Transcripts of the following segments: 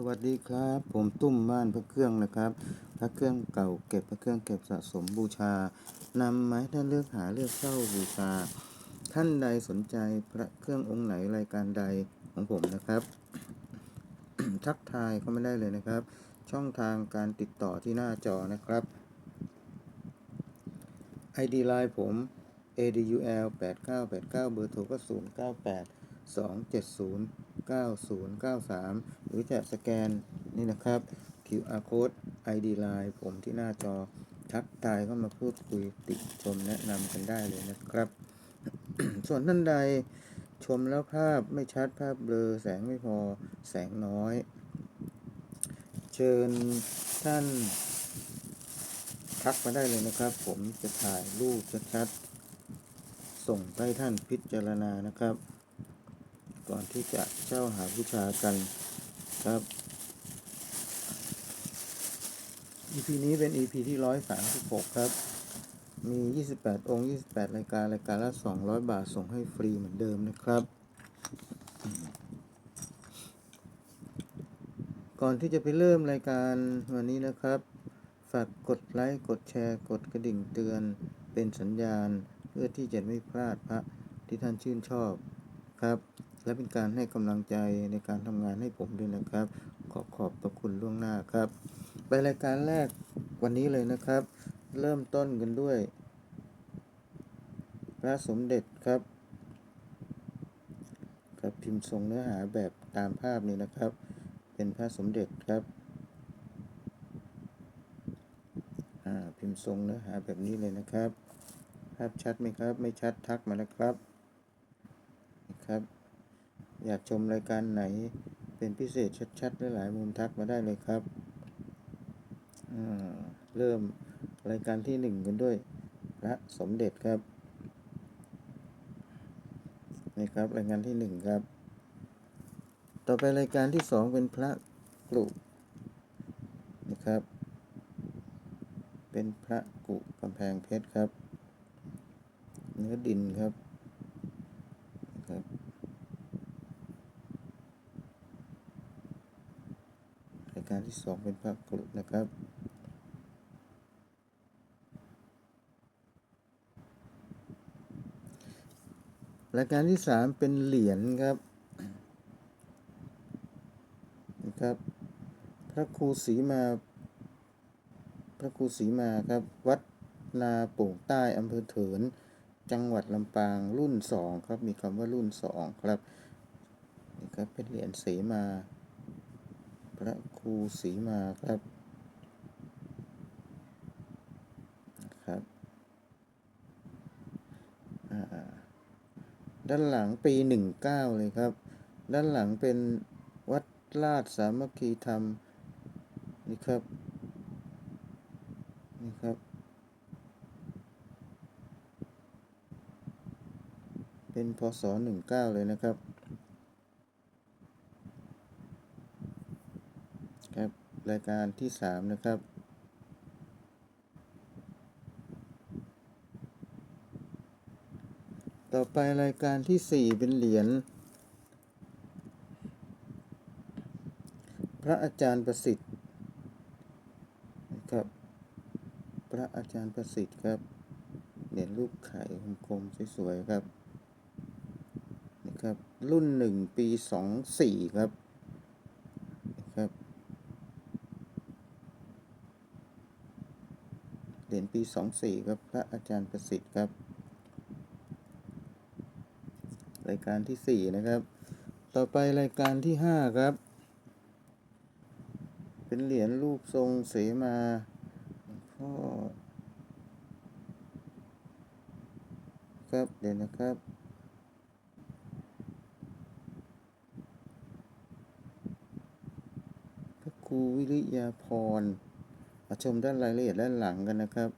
สวัสดีครับ ผมตุ้มบ้านพระเครื่องนะครับ พระเครื่องเก่าเก็บพระเครื่องเก็บสะสมบูชานำมาให้ท่านเลือกหาเลือกเช่าบูชา ท่านใดสนใจพระเครื่ององค์ไหนรายการใดของผมนะครับ ทักทายเข้ามาได้เลยนะครับ ช่องทางการติดต่อที่หน้าจอนะครับ ID Line ผม adul 8989 เบอร์โทรก็ 098 270 9093 หรือจะสแกนนี่นะครับ QR code ID Line ผมที่หน้าจอทักทายเข้ามาพูดคุยติชมแนะนำกันได้เลยนะครับ ส่วนท่านใดชมแล้วภาพไม่ชัดภาพเบลอแสงไม่พอแสงน้อย เชิญท่านทักมาได้เลยนะครับ ผมจะถ่ายรูปชัดๆส่งไปให้ท่านพิจารณานะครับ ก่อนที่จะเช่าหาบูชากันครับ EP นี้เป็น EP ที่ 136 ครับ มี 28 องค์ 28 รายการ รายการละ 200 บาท ส่งให้ฟรีเหมือนเดิมนะครับ ก่อนที่จะไปเริ่มรายการวันนี้นะครับ ฝากกดไลค์ กดแชร์ กดกระดิ่งเตือนเป็นสัญญาณ เพื่อที่จะไม่พลาดพระที่ท่านชื่นชอบครับ และเป็นการให้กำลังใจในการทำงานให้ผมด้วยนะครับ ขอขอบพระคุณล่วงหน้าครับ ไปรายการแรกวันนี้เลยนะครับ เริ่มต้นกันด้วย พระสมเด็จครับกับพิมพ์ทรงเนื้อหาแบบตามภาพนี้นะครับ เป็นพระสมเด็จครับพิมพ์ทรงเนื้อหาแบบนี้เลยนะครับ ภาพชัดไหมครับ ไม่ชัดทักมานะครับ นะครับ อยากชมรายการไหนเป็นพิเศษชัดๆหลายๆมุมทักมาได้เลยครับ เริ่มรายการที่หนึ่งกันด้วย พระสมเด็จครับนี่ครับรายการที่หนึ่งครับ ต่อไปรายการที่สองเป็นพระกลุนะครับ เป็นพระกุกำแพงเพชรครับ เนื้อดินครับ ราย การที่สองเป็นพระกรุนะครับ รายการที่สามเป็นเหรียญครับนะครับ พระครูศรีมา พระครูศรีมาครับ วัดนาโป่งใต้อำเภอเถิน จังหวัดลำปางรุ่นสองครับ มีคำว่ารุ่นสองครับนี่ครับเป็นเหรียญเสมาพระ ครูศรีมาครับนะครับด้านหลังปีหนึ่งเก้าเลยครับ ด้านหลังเป็นวัดราชสามัคคีธรรมนี่ครับนี่ครับ เป็นพศหนึ่งเก้าเลยนะครับ ครับรายการที่สามนะครับ ต่อไปรายการที่สี่เป็นเหรียญพระอาจารย์ประสิทธิ์นะครับ พระอาจารย์ประสิทธิ์ครับเหรียญรูปไข่คมๆสวยๆครับนะครับ รุ่นหนึ่งปีสองสี่ครับ เหรียญ ปีสองสี่ครับพระอาจารย์ประสิทธิ์ครับรายการที่สี่นะครับ ต่อไปรายการที่ห้าครับ เป็นเหรียญรูปทรงเสมาพ่อครับเดี๋ยวนะครับพระครูวิริยาพรมาชมด้านรายละเอียดด้านหลังกันนะครับ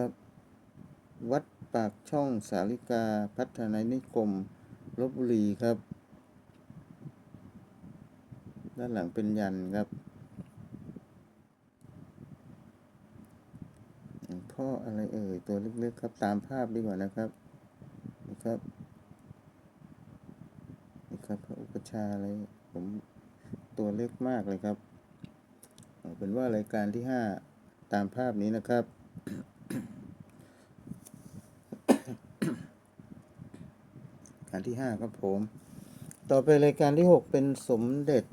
ครับ วัดปากช่องสาริกาพัฒนานิคมลบบุรีครับ ด้านหลังเป็นยันครับพ่ออะไรเอ่ย ตัวเล็กๆครับตามภาพดีกว่านะครับนะครับนี่ครับพระอุปชาอะไรผมตัวเล็กมากเลยครับ เป็นว่ารายการที่ห้าตามภาพนี้นะครับ การ ที่ห้าครับผม ต่อไปรายการที่หกเป็นสมเด็จ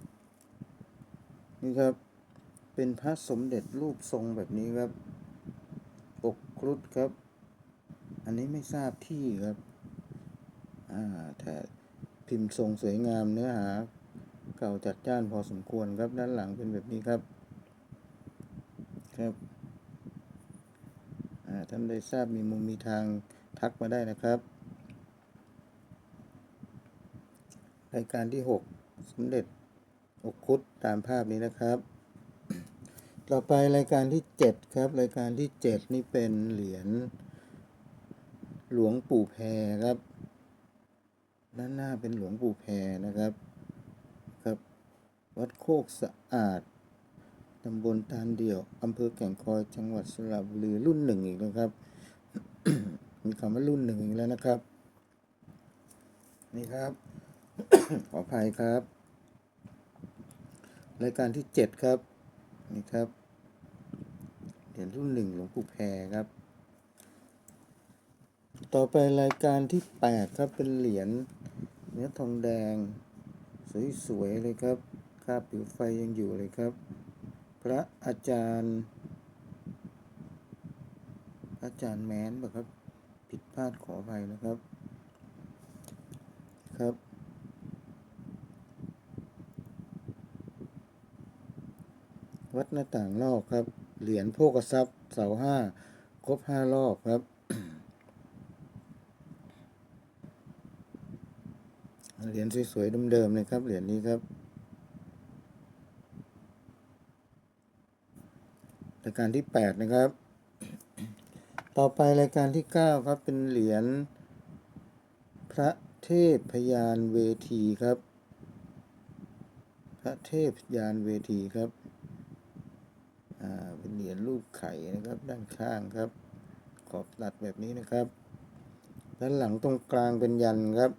นี่ครับ เป็นพระสมเด็จรูปทรงแบบนี้ครับปกครุฑครับ อันนี้ไม่ทราบที่ครับ อ่าแต่พิมพ์ทรงสวยงามเนื้อหา เก่าจัดจ้านพอสมควรครับด้านหลังเป็นแบบนี้ครับ ครับอ่าท่านได้ทราบมีมุมมีทางทักมาได้นะครับ รายการที่ 6 สมเด็จอกคุดตามภาพนี้นะครับ ต่อไปรายการที่ 7 ครับ รายการที่ 7 นี่เป็นเหรียญหลวงปู่แพรครับ ด้านหน้าเป็นหลวงปู่แพรนะครับครับ วัดโคกสะอาดตำบลตาลเดี่ยวอำเภอแก่งคอยจังหวัดสระบุรีรุ่นหนึ่งอีกแล้วครับ มีคำว่ารุ่นหนึ่งอีกแล้วนะครับ นี่ครับ ขออภัยครับ รายการที่เจ็ดครับ นี่ครับเหรียญรุ่นหนึ่งหลวงปู่แพรครับ ต่อไปรายการที่แปดครับเป็นเหรียญเนื้อทองแดง สวยๆเลยครับคาบผิวไฟยังอยู่เลยครับ พระอาจารย์พระอาจารย์แม้นป่ะครับ ผิดพลาดขออภัยนะครับ ครับ วัดหน้าต่างนอกครับ เหรียญโภกทรัพย์ เสาห้าครบห้ารอบครับ เหรียญสวยๆเดิมๆเลยครับ เหรียญนี้ครับรายการที่ 8 นะครับ ต่อไปรายการที่ 9 ครับ เป็นเหรียญพระเทพพยานเวทีครับ พระเทพยานเวทีครับ เป็นเหรียญรูปไข่นะครับ ด้านข้างครับ ขอบตัดแบบนี้นะครับ ด้านหลังตรงกลางเป็นยันครับ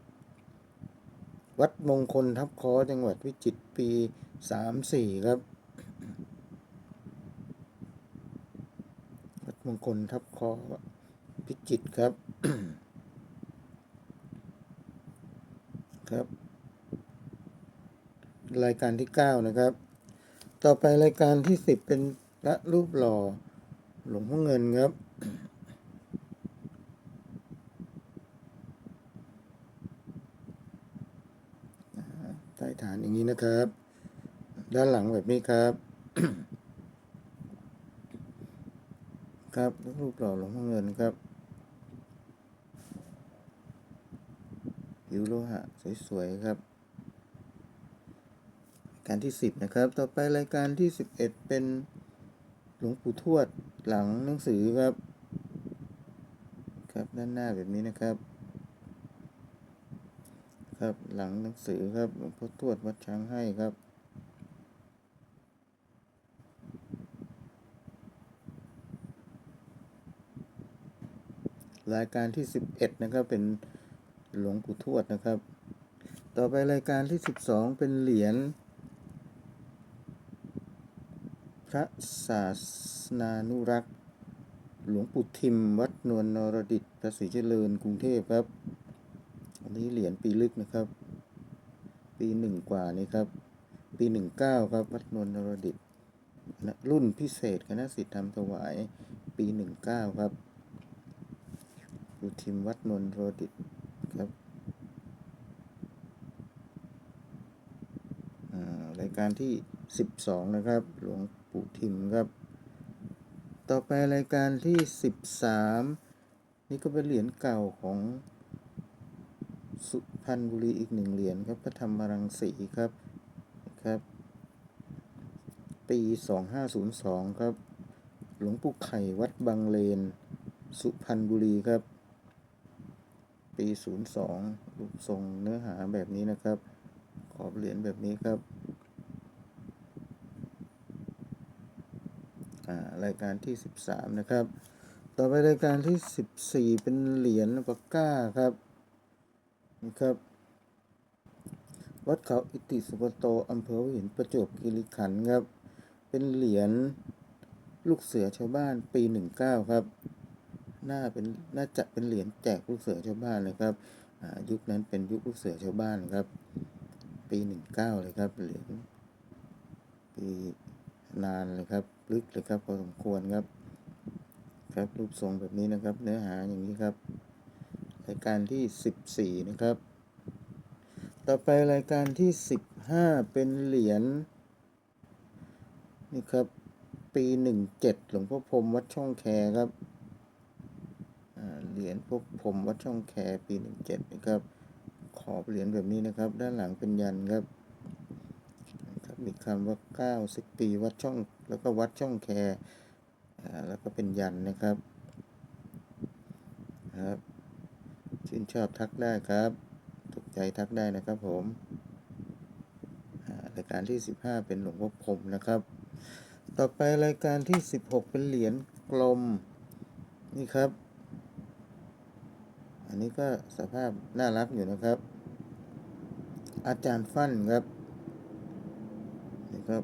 วัดมงคลทับคอจังหวัดวิจิตรปี34ครับ วัดมงคลทับคอพิจิตรครับ ครับ รายการที่9นะครับต่อไปรายการที่10เป็น พระรูปหล่อหลวงพ่อเงินครับ ใต้ฐานอย่างนี้นะครับ ด้านหลังแบบนี้ครับ ครับรูปหล่อหลวงพ่อเงินครับผิวโลหะสวยๆครับการที่สิบนะครับ ต่อไปรายการที่สิบเอ็ดเป็น หลวงปู่ทวดหลังหนังสือครับ ครับด้านหน้าแบบนี้นะครับ ครับหลังหนังสือครับหลวงพ่อทวดวัดช้างให้ครับรายการที่ 11 นะครับ เป็นหลวงปู่ทวดนะครับ ต่อไปรายการที่ 12 เป็นเหรียญ พระศาสนานุรักษ์ หลวงปู่ทิม วัดนวลนรดิตภาษีเจริญกรุงเทพครับ อันนี้เหรียญปีลึกนะครับ ปีหนึ่งกว่านี้ครับ ปีหนึ่งเก้าครับ วัดนวลนรดิตรุ่นพิเศษคณะสิทธิธรรมถวายปีหนึ่งเก้าครับอยู่ทีมวัดนวลนรดิตครับรายการที่ 12 นะครับ หลวง ปู่ทิมครับ ต่อไปรายการที่ 13 นี่ก็เป็นเหรียญเก่าของสุพรรณบุรีอีกหนึ่งเหรียญครับพระธรรมรังสีครับครับ ปี 2502 ครับ หลวงปู่ไข่วัดบางเลน สุพรรณบุรีครับ ปี 02รูปทรงเนื้อหาแบบนี้นะครับ ขอบเหรียญแบบนี้ครับ อ่า รายการที่ 13 นะครับ ต่อไปรายการที่ 14 เป็นเหรียญปากก้าครับนะครับวัดเขาอิติสุปโตอำเภอหินประจวบคีรีขันธ์ครับ เป็นเหรียญลูกเสือชาวบ้านปีหนึ่งเก้าครับ น่าเป็นน่าจะเป็นเหรียญแจกลูกเสือชาวบ้านเลยครับอายุคนั้นเป็นยุคลูกเสือชาวบ้านครับ ปีหนึ่งเก้าเลยครับเหรียญปี นานเลยครับ ลึกเลยครับพอสมควรครับ ครับรูปทรงแบบนี้นะครับ เนื้อหาอย่างนี้ครับรายการที่สิบสี่นะครับ ต่อไปรายการที่สิบห้าเป็นเหรียญนี่ครับ ปีหนึ่งเจ็ดหลวงพ่อพรมวัดช่องแคครับเหรียญพวกพรมวัดช่องแคปีหนึ่งเจ็ดนะครับ ขอบเหรียญแบบนี้นะครับ ด้านหลังเป็นยันครับ มีคำว่าเก้าสิบปีวัดช่องแล้วก็วัดช่องแคอ่าแล้วก็เป็นยันนะครับครับชื่นชอบทักได้ครับถูกใจทักได้นะครับผมรายการที่ 15 เป็นหลวงพ่อพรมนะครับ ต่อไปรายการที่ 16 เป็นเหรียญกลมนี่ครับ อันนี้ก็สภาพน่ารักอยู่นะครับ อาจารย์ฟั่นครับ ครับ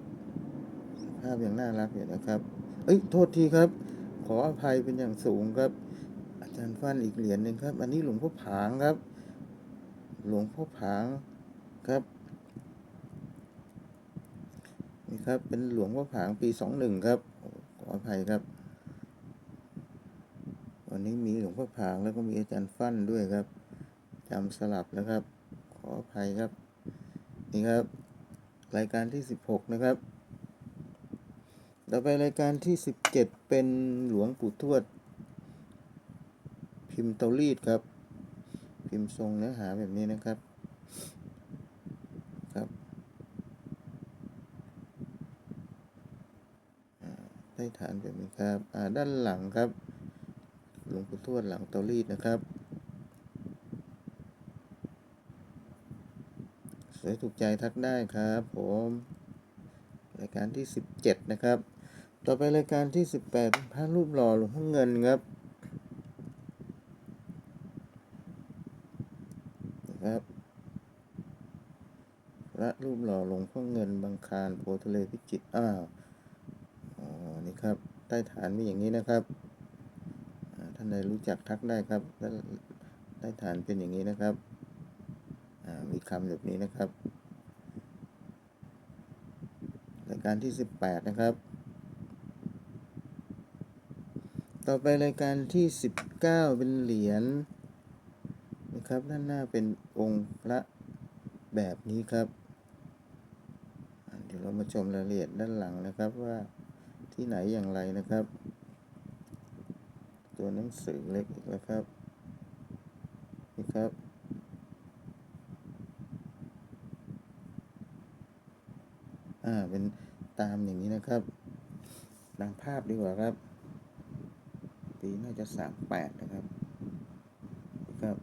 ภาพอยังน่ารักอยู่นะครับ เอ้ย โทษทีครับ ขออภัยเป็นอย่างสูงครับ อาจารย์ฟันอีกเหรียญหนึ่งครับ อันนี้หลวงพ่อผางครับ หลวงพ่อผางครับ นี่ครับ เป็นหลวงพ่อผางปีสองหนึ่งครับ ขออภัยครับ วันนี้มีหลวงพ่อผางแล้วก็มีอาจารย์ฟันด้วยครับจำสลับแล้วครับ ขออภัยครับ นี่ครับ รายการที่สิบหกนะครับ ต่อไปรายการที่สิบเจ็ดเป็นหลวงปู่ทวด พิมพ์เตารีดครับ พิมพ์ทรงเนื้อหาแบบนี้นะครับครับได้ฐานแบบนี้ครับด้านหลังครับ หลวงปู่ทวดหลังเตารีดนะครับ ส วยถูกใจทักได้ครับ ผม รายการที่ 17 นะครับ ต่อไปรายการที่ 18พระรูปหล่อหลวงพ่อเงินครับนะครับพระรูปหล่อหลวงพ่อเงินบางคารโพทะเลพิจิตรอ้าวอ๋อนี่ครับ ใต้ฐานมีอย่างนี้นะครับท่านใดรู้จักทักได้ครับแล้วใต้ฐานเป็นอย่างนี้นะครับ มีคำแบบนี้นะครับรายการที่ 18 นะครับ ต่อไปรายการที่ 19 เป็นเหรียญนะครับด้านหน้าเป็นองค์พระแบบนี้ครับ เดี๋ยวเรามาชมรายละเอียดด้านหลังนะครับว่าที่ไหนอย่างไรนะครับ ตัวหนังสือเล็กอีกแล้วครับนี่ครับ อ่าเป็นตามอย่างนี้นะครับดังภาพดีกว่าครับ ปีน่าจะสามแปดนะครับนะครับ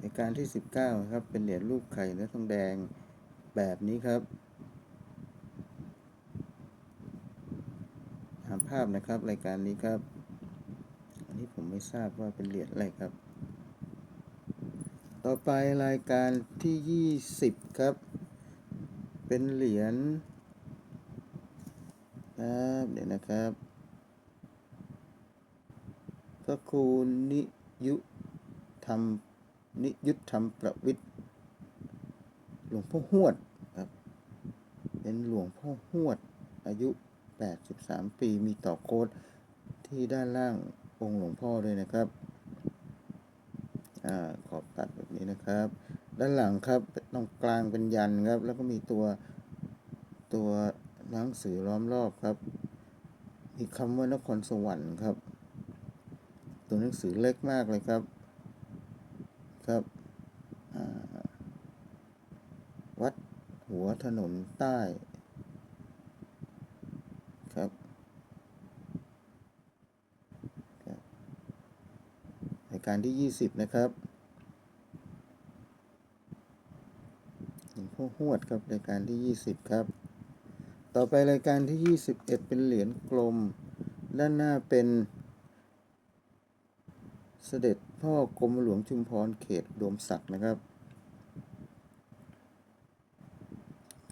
ในการที่สิบเก้าครับ เป็นเหรียญรูปไข่เนื้อทองแดงแบบนี้ครับตามภาพนะครับรายการนี้ครับ อันนี้ผมไม่ทราบว่าเป็นเหรียญอะไรครับ ต่อไปรายการที่ 20 ครับ เป็นเหรียญครับเดี๋ยวนะครับ พระครูนิยุธรรมนิยุทธธรรมประวิทย์หลวงพ่อหวดครับ เป็นหลวงพ่อหวด อายุ 83 ปีมีต่อโค้ดที่ด้านล่างองค์หลวงพ่อด้วยนะครับอ่าขอบตัด นะครับ ด้านหลังครับตรงกลางเป็นยันครับ แล้วก็มีตัวตัวหนังสือล้อมรอบครับ มีคำว่านครสวรรค์ครับ ตัวหนังสือเล็กมากเลยครับครับวัดหัวถนนใต้ครับครับรายการที่ 20 นะครับ หลวงพ่หวดครับรายการที่ 20 ครับ ต่อไปรายการที่ 21 เป็นเหรียญกลม ด้านหน้าเป็น เสด็จพ่อกรมหลวงชุมพรเขตดมศักดิ์นะครับ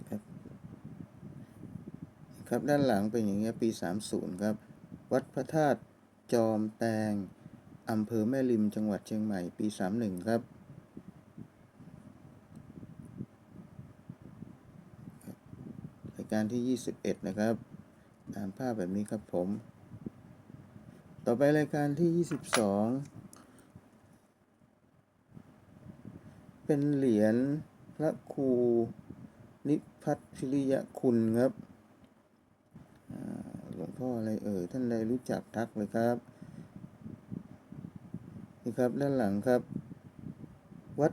ครับครับด้านหลังเป็นอย่างเงี้ยปี 30 ครับ วัดพระธาตุจอมแตงอำเภอแม่ริมจังหวัดเชียงใหม่ปี 31 ครับ ราย การที่ 21 นะครับตามภาพแบบนี้ครับผม ต่อไปรายการที่ 22 เป็นเหรียญพระครูนิพัทพิริยคุณครับหลวงพ่ออะไรเอ่ยท่านใดรู้จักทักเลยครับ นี่ครับด้านหลังครับ วัด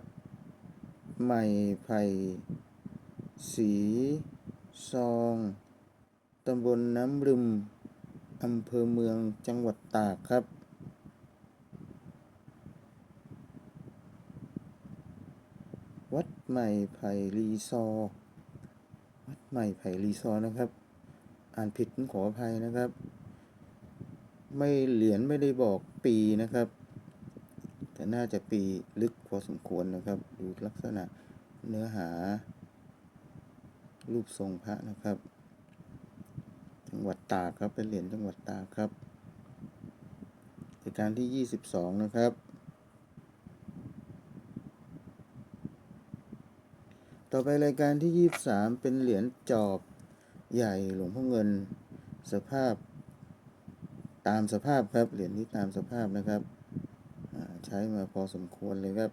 ใหม่ไผ่สี ซอง ตำบลน้ำรึม อำเภอเมืองจังหวัดตากครับ วัดใหม่ไผ่รีซอร์วัดใหม่ไผ่รีซอร์นะครับ อ่านผิดขออภัยนะครับ ไม่เหรียญไม่ได้บอกปีนะครับ แต่น่าจะปีลึกพอสมควรนะครับ ดูลักษณะเนื้อหา รูปทรงพระนะครับ จังหวัดตากครับเป็นเหรียญจังหวัดตากครับเหตุการณ์ที่ 22 นะครับ ต่อไปรายการที่ 23 เป็นเหรียญจอบใหญ่หลวงพ่อเงินสภาพตามสภาพครับเหรียญนี้ตามสภาพนะครับ ใช้มาพอสมควรเลยครับ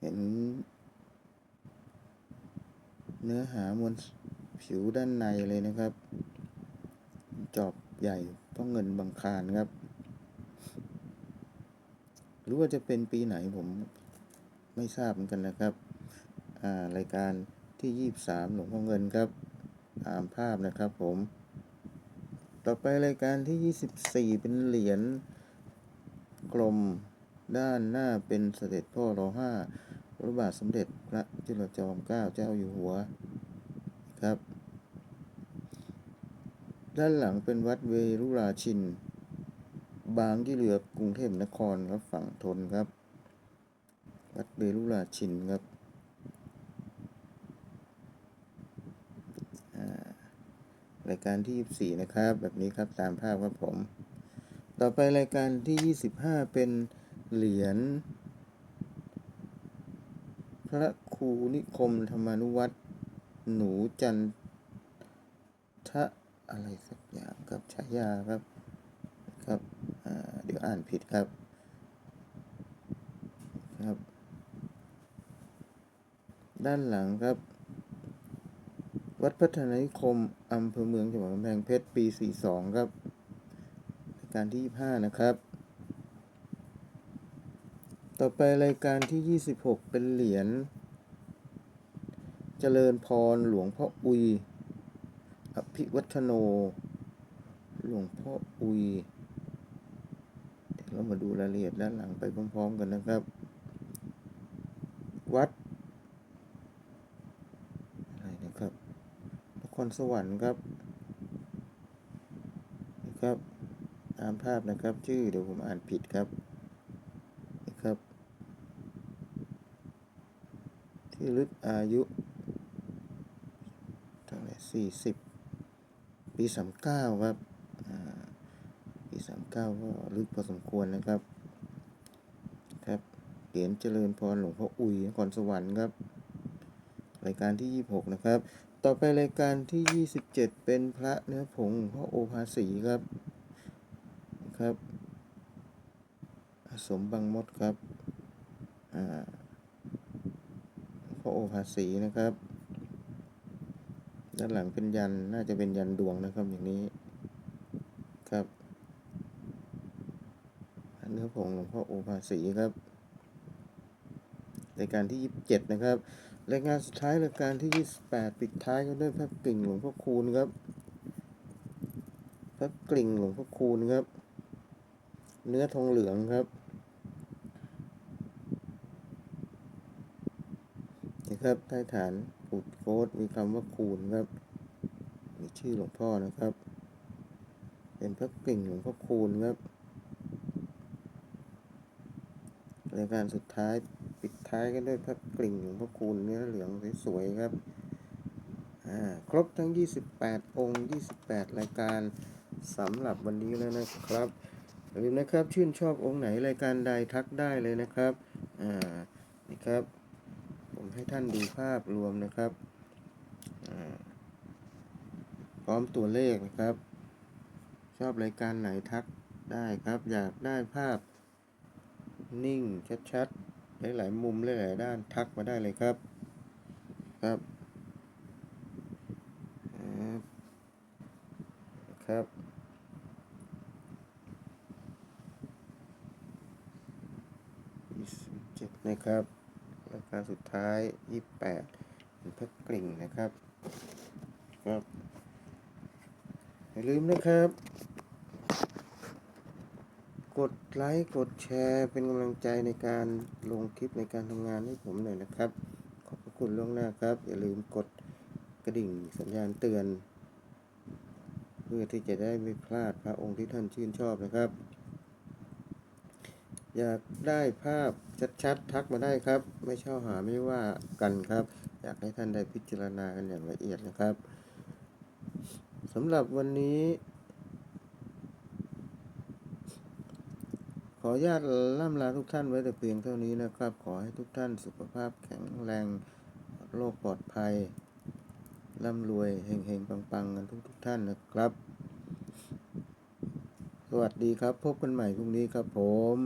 เห็น เนื้อหามวลผิวด้านในเลยนะครับ จอบใหญ่เพราะเงินบางคารครับ หรือว่าจะเป็นปีไหนผมไม่ทราบเหมือนกันนะครับ อ่ารายการที่ 23 หลวงพ่อเงินครับ ตามภาพนะครับผม ต่อไปรายการที่ 24 เป็นเหรียญกลมด้านหน้าเป็นเสด็จพ่อรอห้าพระบาทสมเด็จพระจุลจอมเกล้าเจ้าอยู่หัว ครับ ด้านหลังเป็นวัดเวรุราชิน บางที่เหลือกรุงเทพนครครับฝั่งทนครับ วัดเวรุราชินครับรายการที่ 24 นะครับ แบบนี้ครับตามภาพครับผม ต่อไปรายการที่ 25 เป็นเหรียญพระครูนิคมธรรมานุวัตร หนูจันทะอะไรสักอย่างครับฉายาครับครับเดี๋ยวอ่านผิดครับครับ ด้านหลังครับ วัดพัฒนานิคมอำเภอเมืองจังหวัดกำแพงเพชรปี 42 ครับรายการที่ 25 นะครับ ต่อไปรายการที่ 26 เป็นเหรียญ จริญพรหลวงพ่ออุย อภิวัฒโน หลวงพ่ออุย เดี๋ยวเรามาดูรายละเอียดด้านหลังไปพร้อมๆกันนะครับ วัด อะไรนะครับ นครสวรรค์ครับ นะครับ ตามภาพนะครับ ชื่อเดี๋ยวผมอ่านผิดครับ นะครับที่ลึกอายุ เท่าไหร่สี่สิบปีสามเก้าครับปีสามเก้าก็ลึกพอสมควรนะครับ ครับเหรียญเจริญพรหลวงพ่ออุยนครสวรรค์ครับ รายการที่ 26 นะครับ ต่อไปรายการที่ 27 เป็นพระเนื้อผงพ่อโอภาสีครับ ครับสมบางมดครับ อ่าพ่อโอภาสีนะครับ ด้านหลังเป็นยันน่าจะเป็นยันดวงนะครับอย่างนี้ครับเนื้อผงหลวงพ่อโอภาสีครับรายการที่ 27 นะครับรายการสุดท้ายรายการที่ 28 ปิดท้ายก็ด้วยพระกลิ่งหลวงพ่อคูณครับพระกลิ่งหลวงพ่อคูณครับ เนื้อทองเหลืองครับนะครับใต้ฐาน ปุดโค้ดมีคำว่าคูณครับมีชื่อหลวงพ่อนะครับ เป็นพระกลิ่งหลวงพ่อคูณครับรายการสุดท้ายปิดท้ายกันด้วยพระกลิ่งหลวงพ่อคูณเนื้อเหลืองสวยๆครับครบทั้ง 28 องค์ 28 รายการสำหรับวันนี้แล้วนะครับอย่าลืมนะครับชื่นชอบองค์ไหนรายการใดทักได้เลยนะครับอ่านี่ครับ ให้ท่านดูภาพรวมนะครับ พร้อมตัวเลขนะครับ ชอบรายการไหนทักได้ครับ อยากได้ภาพ นิ่งชัดๆ หลายๆมุมหลายๆด้านทักมาได้เลยครับ ครับครับครับยี่สิบเจ็ดนะครับ รายการสุดท้ายยี่แปดเป็นพระกลิ่งนะครับครับอย่าลืมนะครับ กดไลค์กดแชร์เป็นกำลังใจในการลงคลิปในการทำงานให้ผมหน่อยนะครับ ขอบพระคุณล่วงหน้าครับ อย่าลืมกดกระดิ่งสัญญาณเตือน เพื่อที่จะได้ไม่พลาดพระองค์ที่ท่านชื่นชอบนะครับ อยากได้ภาพชัดๆ ทักมาได้ครับ ไม่เช่าหาไม่ว่ากันครับ อยากให้ท่านได้พิจารณากันอย่างละเอียดนะครับสำหรับวันนี้ ขออนุญาตล่ำลาทุกท่านไว้แต่เพียงเท่านี้นะครับ ขอให้ทุกท่านสุขภาพแข็งแรงโรคปลอดภัยร่ำรวยเฮงๆ ปังๆ กันทุกๆท่านนะครับ สวัสดีครับ พบกันใหม่พรุ่งนี้ครับผม